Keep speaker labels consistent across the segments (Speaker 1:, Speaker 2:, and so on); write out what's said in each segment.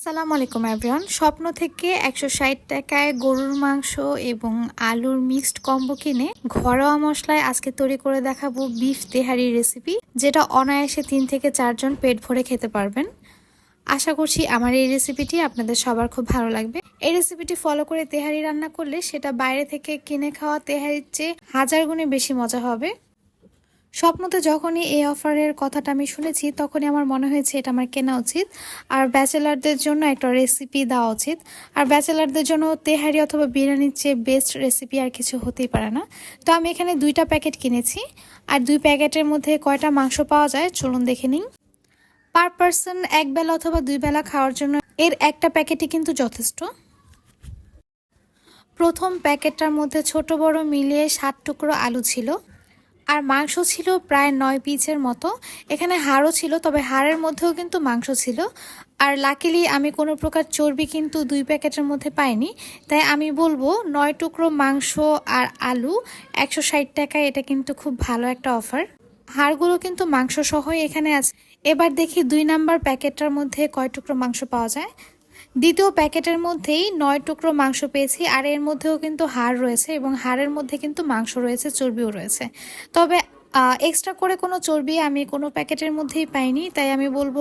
Speaker 1: সালাম আলাইকুম এভরিওয়ান স্বপ্ন থেকে একশো ষাট টাকায় গরুর মাংস এবং আলুর মিক্সড কম্বো কিনে ঘরোয়া মশলায় আজকে তৈরি করে দেখাবো বিফ তেহারি রেসিপি যেটা অনায়াসে তিন থেকে চারজন পেট ভরে খেতে পারবেন। আশা করছি আমার এই রেসিপিটি আপনাদের সবার খুব ভালো লাগবে। এই রেসিপিটি ফলো করে তেহারি রান্না করলে সেটা বাইরে থেকে কিনে খাওয়া তেহারির চেয়ে হাজার গুণে বেশি মজা হবে। স্বপ্নতে যখনই এই অফারের কথাটা আমি শুনেছি, তখনই আমার মনে হয়েছে এটা আমার কেনা উচিত। আর ব্যাচেলারদের জন্য একটা রেসিপি দেওয়া উচিত। আর ব্যাচেলারদের জন্য তেহারি অথবা বিরিয়ানির চেয়ে বেস্ট রেসিপি আর কিছু হতেই পারে না। তো আমি এখানে দুইটা প্যাকেট কিনেছি। আর দুই প্যাকেটের মধ্যে কয়টা মাংস পাওয়া যায়, চলুন দেখে নিই। পার পার্সন এক বেলা অথবা দুই বেলা খাওয়ার জন্য এর একটা প্যাকেটই কিন্তু যথেষ্ট। প্রথম প্যাকেটটার মধ্যে ছোট বড় মিলিয়ে ষাট টুকরো আলু ছিল। আর মাংস ছিল প্রায় নয় পিসের মতো। এখানে হাড়ও ছিল, তবে হাড়ের মধ্যেও কিন্তু মাংস ছিল। আর লাকিলি আমি কোনো প্রকার চর্বি কিন্তু দুই প্যাকেটের মধ্যে পাইনি। তাই আমি বলব, নয় টুকরো মাংস আর আলু একশো ষাট টাকায় এটা কিন্তু খুব ভালো একটা অফার হাড়গুলো কিন্তু মাংস সহই এখানে আছে। এবার দেখি দুই নাম্বার প্যাকেটটার মধ্যে কয় টুকরো মাংস পাওয়া যায়। দ্বিতীয় প্যাকেটের মধ্যেই নয় টুকরো মাংস পেয়েছি, আর এর মধ্যেও কিন্তু হাড় রয়েছে এবং হাড়ের মধ্যে কিন্তু মাংস রয়েছে, চর্বিও রয়েছে। তবে এক্সট্রা করে কোনো চর্বি আমি কোনো প্যাকেটের মধ্যেই পাইনি, তাই আমি বলব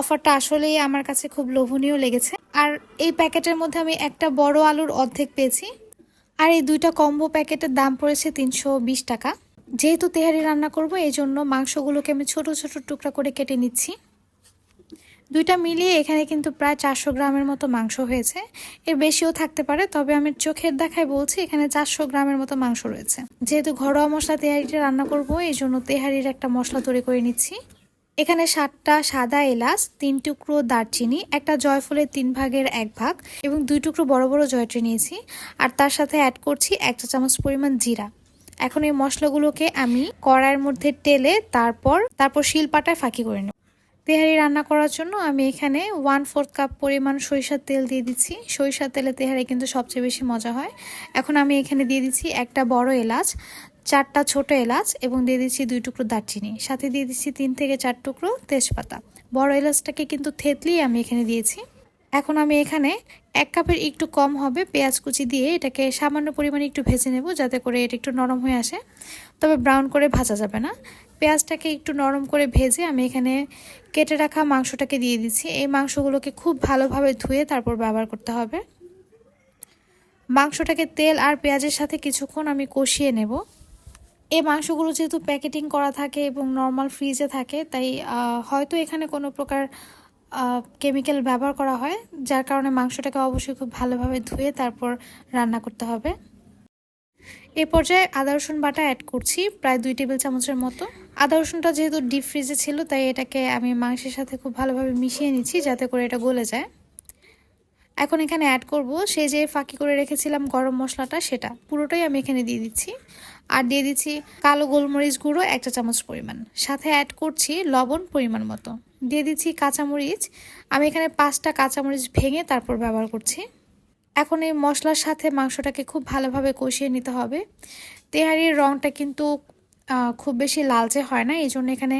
Speaker 1: অফারটা আসলেই আমার কাছে খুব লোভনীয় লেগেছে। আর এই প্যাকেটের মধ্যে আমি একটা বড় আলুর অর্ধেক পেয়েছি, আর এই দুইটা কম্বো প্যাকেটের দাম পড়েছে তিনশো বিশ টাকা। যেহেতু তেহারি রান্না করব, এই জন্য মাংসগুলোকে আমি ছোট ছোট টুকরা করে কেটে নিচ্ছি। দুইটা মিলিয়ে এখানে কিন্তু প্রায় চারশো গ্রামের মতো মাংস হয়েছে। এর বেশিও থাকতে পারে, তবে আমি চোখের দেখায় বলছি এখানে চারশো গ্রামের মতো মাংস রয়েছে। যেহেতু ঘরোয়া মশলা তেহারিটা রান্না করব এই জন্য তেহারির একটা মশলা তৈরি করে নিচ্ছি। এখানে সাতটা সাদা এলাচ, তিন টুকরো দারচিনি, একটা জয়ফলের তিন ভাগের এক ভাগ এবং দুই টুকরো বড় বড় জয়ট্রি নিয়েছি। আর তার সাথে অ্যাড করছি এক চা চামচ পরিমাণ জিরা। এখন এই মশলাগুলোকে আমি কড়াইয়ের মধ্যে টেলে তারপর তারপর শিলপাটায় ফাঁকি করে নেব। তেহারি রান্না করার জন্য আমি এখানে ওয়ান ফোর্থ কাপ পরিমাণ সরিষার তেল দিয়ে দিচ্ছি। সরিষার তেলে তেহারি কিন্তু সবচেয়ে বেশি মজা হয়। এখন আমি এখানে দিয়ে দিচ্ছি একটা বড় এলাচ, চারটা ছোট এলাচ এবং দিয়ে দিচ্ছি দুই টুকরো দারচিনি। সাথে দিয়ে দিচ্ছি তিন থেকে চার টুকরো তেজপাতা। বড় এলাচটাকে কিন্তু থেতলিয়ে আমি এখানে দিয়েছি। এখন আমি এখানে এক কাপের একটু কম হবে পেঁয়াজ কুচি দিয়ে এটাকে সামান্য পরিমাণে একটু ভেজে নেব যাতে করে এটা একটু নরম হয়ে আসে। তবে ব্রাউন করে ভাজা যাবে না। পেঁয়াজটাকে একটু নরম করে ভেজে আমি এখানে কেটে রাখা মাংসটাকে দিয়ে দিচ্ছি। এই মাংসগুলোকে খুব ভালোভাবে ধুয়ে তারপর ব্যবহার করতে হবে। মাংসটাকে তেল আর পেঁয়াজের সাথে কিছুক্ষণ আমি কষিয়ে নেব। এই মাংসগুলো যেহেতু প্যাকেটিং করা থাকে এবং নর্মাল ফ্রিজে থাকে, তাই হয়তো এখানে কোনো প্রকার কেমিক্যাল ব্যবহার করা হয়, যার কারণে মাংসটাকে অবশ্যই খুব ভালোভাবে ধুয়ে তারপর রান্না করতে হবে। এ পর্যায়ে আদা, রসুন বাটা অ্যাড করছি, প্রায় দুই টেবিল চামচের মতো। আদা, রসুনটা যেহেতু ডিপ ফ্রিজে ছিল, তাই এটাকে আমি মাংসের সাথে খুব ভালোভাবে মিশিয়ে নিচ্ছি, যাতে করে এটা গলে যায়। এখন এখানে অ্যাড করব সেই যে ফাঁকি করে রেখেছিলাম গরম মশলাটা, সেটা। পুরোটাই আমি এখানে দিয়ে দিচ্ছি। আর দিয়ে দিচ্ছি কালো গোলমরিচ গুঁড়ো একটা চামচ পরিমাণ। সাথে অ্যাড করছি লবণ পরিমাণ মতো। দিয়ে দিচ্ছি কাঁচামরিচ। আমি এখানে পাঁচটা কাঁচামরিচ ভেঙে তারপর ব্যবহার করছি। এখন এই মশলার সাথে মাংসটাকে খুব ভালোভাবে কষিয়ে নিতে হবে। তেহারির রঙটা কিন্তু খুব বেশি লালচে হয় না, এই জন্য এখানে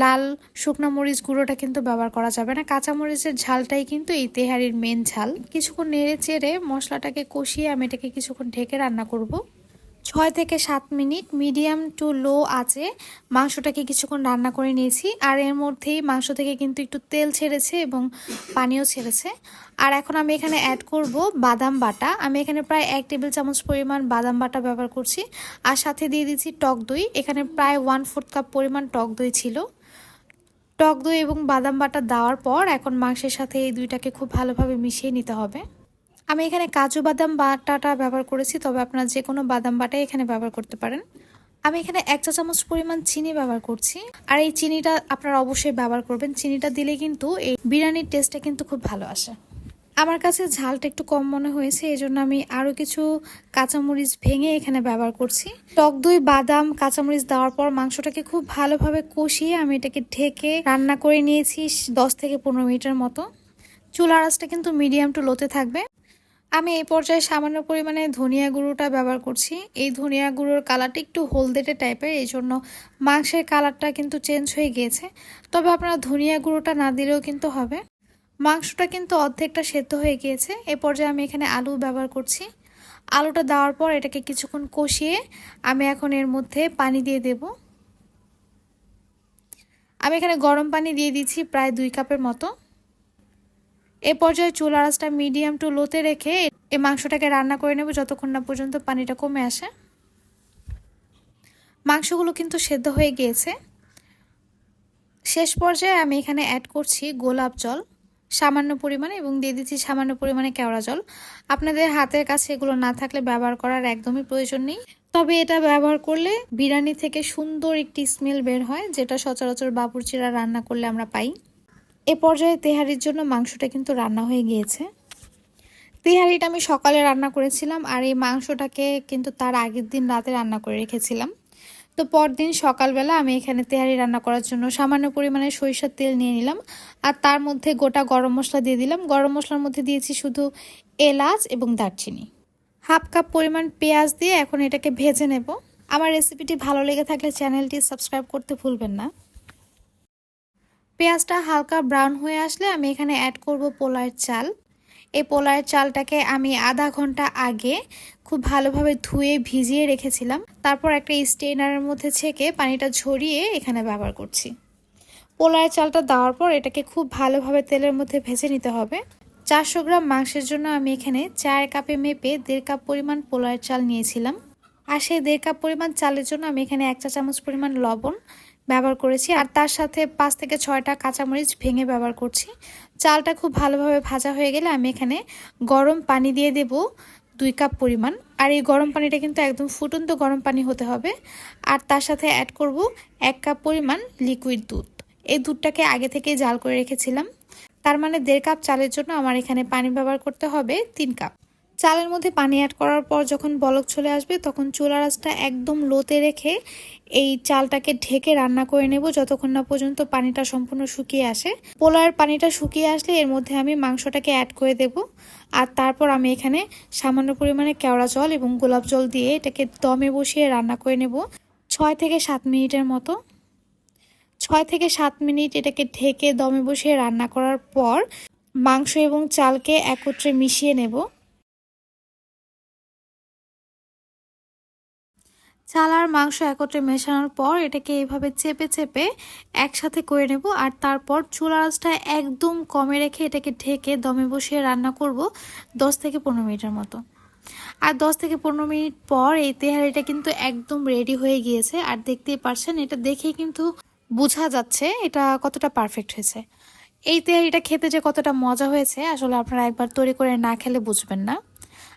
Speaker 1: লাল শুকনো মরিচ গুঁড়োটা কিন্তু ব্যবহার করা যাবে না। কাঁচা মরিচের ঝালটাই কিন্তু এই তেহারির মেন ঝাল। কিছুক্ষণ নেড়ে চেড়ে মশলাটাকে কষিয়ে আমি এটাকে কিছুক্ষণ ঢেকে রান্না করব। ছয় থেকে সাত মিনিট মিডিয়াম টু লো আছে। মাংসটাকে কিছুক্ষণ রান্না করে নিয়েছি। আর এর মধ্যেই মাংস থেকে কিন্তু একটু তেল ছেড়েছে এবং পানিও ছেড়েছে। আর এখন আমি এখানে অ্যাড করব বাদাম বাটা। আমি এখানে প্রায় এক টেবিল চামচ পরিমাণ বাদাম বাটা ব্যবহার করছি। আর সাথে দিয়ে দিচ্ছি টক দই। এখানে প্রায় ওয়ান ফোর্থ কাপ পরিমাণ টক দই ছিল। টক দই এবং বাদাম বাটা দেওয়ার পর এখন মাংসের সাথে এই দুইটাকে খুব ভালোভাবে মিশিয়ে নিতে হবে। আমি এখানে কাজু বাদাম বাটাটা ব্যবহার করেছি, তবে আপনারা যে কোনো বাদাম বাটাই এখানে ব্যবহার করতে পারেন। আমি এখানে এক চা চামচ পরিমাণ চিনি ব্যবহার করছি, আর এই চিনিটা আপনারা অবশ্যই ব্যবহার করবেন। চিনিটা দিলে কিন্তু এই বিরিয়ানির টেস্টটা কিন্তু খুব ভালো আসে। আমার কাছে ঝালটা একটু কম মনে হয়েছে এই জন্য আমি আরও কিছু কাঁচামরিচ ভেঙে এখানে ব্যবহার করছি। টক দই, বাদাম, কাঁচামরিচ দেওয়ার পর মাংসটাকে খুব ভালোভাবে কষিয়ে আমি এটাকে ঢেকে রান্না করে নিয়েছি দশ থেকে পনেরো মিনিটের মতো। চুলা আঁচটা কিন্তু মিডিয়াম টু লোতে থাকবে। আমি এই পর্যায়ে সামান্য পরিমাণে ধনিয়া গুঁড়োটা ব্যবহার করছি। এই ধনিয়া গুঁড়োর কালারটা একটু হলদেটে টাইপের, এই জন্য মাংসের কালারটা কিন্তু চেঞ্জ হয়ে গিয়েছে। তবে আপনারা ধনিয়া গুঁড়োটা না দিলেও কিন্তু হবে। মাংসটা কিন্তু অর্ধেকটা সেদ্ধ হয়ে গিয়েছে। এ পর্যায়ে আমি এখানে আলু ব্যবহার করছি। আলুটা দেওয়ার পর এটাকে কিছুক্ষণ কষিয়ে আমি এখন এর মধ্যে পানি দিয়ে দেব। আমি এখানে গরম পানি দিয়ে দিচ্ছি প্রায় দুই কাপের মতো। এ পর্যায়ে চুলা আঁচটা মিডিয়াম টু লোতে রেখে এই মাংসটাকে রান্না করে নেব যতক্ষণ না পর্যন্ত পানিটা কমে আসে। মাংসগুলো কিন্তু সেদ্ধ হয়ে গিয়েছে। শেষ পর্যায়ে আমি এখানে অ্যাড করছি গোলাপ জল, সামান্য পরিমাণে এবং দিয়ে দিচ্ছি সামান্য পরিমাণে কেওড়া জল। আপনাদের হাতের কাছে এগুলো না থাকলে ব্যবহার করার একদমই প্রয়োজন নেই। তবে এটা ব্যবহার করলে বিরিয়ানি থেকে সুন্দর একটি স্মেল বের হয়, যেটা সচরাচর বাবুরচিরা রান্না করলে আমরা পাই। এ পর্যায়ে তেহারির জন্য মাংসটা কিন্তু রান্না হয়ে গিয়েছে। তেহারিটা আমি সকালে রান্না করেছিলাম আর এই মাংসটাকে কিন্তু তার আগের দিন রাতে রান্না করে রেখেছিলাম। তো পরদিন সকালবেলা আমি এখানে তেহারি রান্না করার জন্য সামান্য পরিমাণে সরিষার তেল নিয়ে নিলাম আর তার মধ্যে গোটা গরম মশলা দিয়ে দিলাম। গরম মশলার মধ্যে দিয়েছি শুধু এলাচ এবং দারচিনি। হাফ কাপ পরিমাণ পেঁয়াজ দিয়ে এখন এটাকে ভেজে নেব। আমার রেসিপিটি ভালো লেগে থাকলে চ্যানেলটি সাবস্ক্রাইব করতে ভুলবেন না। পেঁয়াজটা হালকা ব্রাউন হয়ে আসলে আমি এখানে অ্যাড করব পোলার চাল। এই পোলার চালটাকে আমি আধা ঘণ্টা আগে খুব ভালোভাবে ধুয়ে ভিজিয়ে রেখেছিলাম। তারপর একটা স্টেনারের মধ্যে ছেঁকে পানিটা ঝরিয়ে এখানে ব্যবহার করছি। পোলার চালটা দেওয়ার পর এটাকে খুব ভালোভাবে তেলের মধ্যে ভেজে নিতে হবে। চারশো গ্রাম মাংসের জন্য আমি এখানে চার কাপে মেপে দেড় কাপ পরিমাণ পোলার চাল নিয়েছিলাম। আর সেই দেড় কাপ পরিমাণ চালের জন্য আমি এখানে এক চা চামচ পরিমাণ লবণ ব্যবহার করেছি। আর তার সাথে পাঁচ থেকে ছয়টা কাঁচামরিচ ভেঙে ব্যবহার করছি। চালটা খুব ভালোভাবে ভাজা হয়ে গেলে আমি এখানে গরম পানি দিয়ে দেব দুই কাপ পরিমাণ। আর এই গরম পানিটা কিন্তু একদম ফুটন্ত গরম পানি হতে হবে। আর তার সাথে অ্যাড করব এক কাপ পরিমাণ লিকুইড দুধ। এই দুধটাকে আগে থেকে জাল করে রেখেছিলাম। তার মানে দেড় কাপ চালের জন্য আমার এখানে পানি ব্যবহার করতে হবে তিন কাপ। চালের মধ্যে পানি অ্যাড করার পর যখন বলক চলে আসবে, তখন চুলা রাসটা একদম লোতে রেখে এই চালটাকে ঢেকে রান্না করে নেব যতক্ষণ না পর্যন্ত পানিটা সম্পূর্ণ শুকিয়ে আসে। পোলার পানিটা শুকিয়ে আসলে এর মধ্যে আমি মাংসটাকে অ্যাড করে দেব। আর তারপর আমি এখানে সামান্য পরিমাণে কেওড়া জল এবং গোলাপ জল দিয়ে এটাকে দমে বসিয়ে রান্না করে নেব। ছয় থেকে সাত মিনিটের মতো। ছয় থেকে সাত মিনিট এটাকে ঢেকে দমে বসিয়ে রান্না করার পর মাংস এবং চালকে একত্রে মিশিয়ে নেব। চাল আর মাংস একত্রে মেশানোর পর এটাকে এইভাবে চেপে চেপে একসাথে করে নেব আর তারপর চুলা আঁচটা একদম কমে রেখে এটাকে ঢেকে দমে বসিয়ে রান্না করব দশ থেকে পনেরো মিনিটের মতো। আর দশ থেকে পনেরো মিনিট পর এই তেহারিটা কিন্তু একদম রেডি হয়ে গিয়েছে আর দেখতেই পারছেন, এটা দেখেই কিন্তু বোঝা যাচ্ছে এটা কতটা পারফেক্ট হয়েছে। এই তেহারিটা খেতে যে কতটা মজা হয়েছে, আসলে আপনারা একবার তৈরি করে না খেলে বুঝবেন না।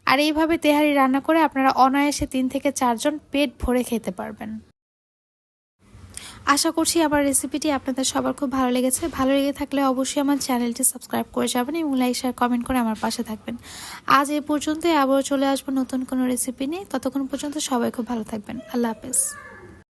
Speaker 1: আর এইভাবে তেহারি রান্না করে আপনারা অনায়াসে তিন থেকে চারজন পেট ভরে খেতে পারবেন। আশা করছি আমার রেসিপিটি আপনাদের সবার খুব ভালো লেগেছে। ভালো লেগে থাকলে অবশ্যই আমার চ্যানেলটি সাবস্ক্রাইব করে যাবেন এবং লাইক শেয়ার কমেন্ট করে আমার পাশে থাকবেন। আজ এ পর্যন্তই আবারও চলে আসব নতুন কোনো রেসিপি নিয়ে। ততক্ষণ পর্যন্ত সবাই খুব ভালো থাকবেন। আল্লাহ হাফেজ।